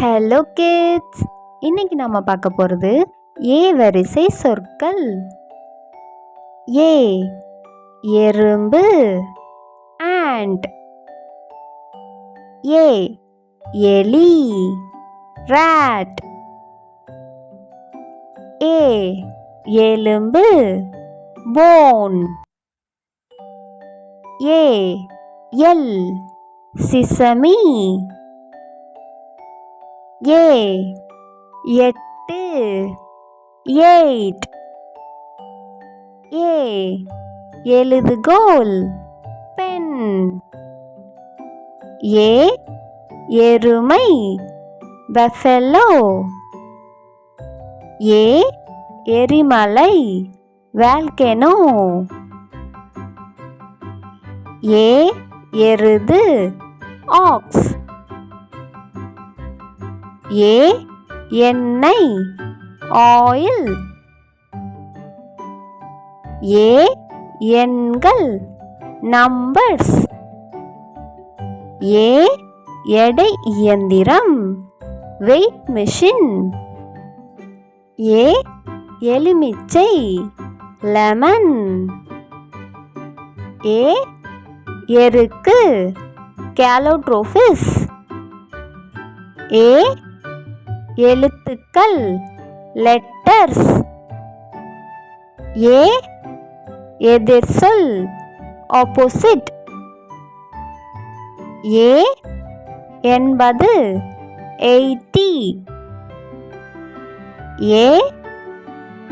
Hello kids இன்னைக்கு நம்ம பார்க்க போகிறது ஏ வரிசை சொற்கள். ஏ எறும்பு. ஆண்ட் ஏ எலி. ராட் ஏ எலும்பு. போன் ஏ எல். சிசமி. ஏ எட்டு எயிட். ஏ எழுதுகோல் பெண். ஏ எருமை பஃபெலோ ஏ எரிமலை வேல்கெனோ. ஏ எருது ஆக்ஸ். ஏ எண்ணெய் ஆயில். ஏ எண்கள் நம்பர்ஸ் ஏ எடை இயந்திரம் வெயிட் மிஷின் ஏ எலுமிச்சை லெமன் ஏ எருக்கு கேலோட்ரோஃபிஸ் ஏ எழுத்துக்கள் லெட்டர்ஸ் ஏ எதிர்சொல் ஆப்போசிட் ஏ என்பது எயிட்டி ஏ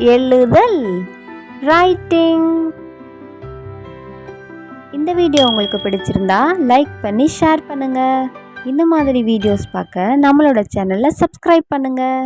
எழுதல் ரைட்டிங் இந்த வீடியோ உங்களுக்கு பிடிச்சிருந்தா லைக் பண்ணி ஷேர் பண்ணுங்கள் இந்த மாதிரி வீடியோஸ் பார்க்க நம்மளோட சேனலை சப்ஸ்கிரைப் பண்ணுங்கள்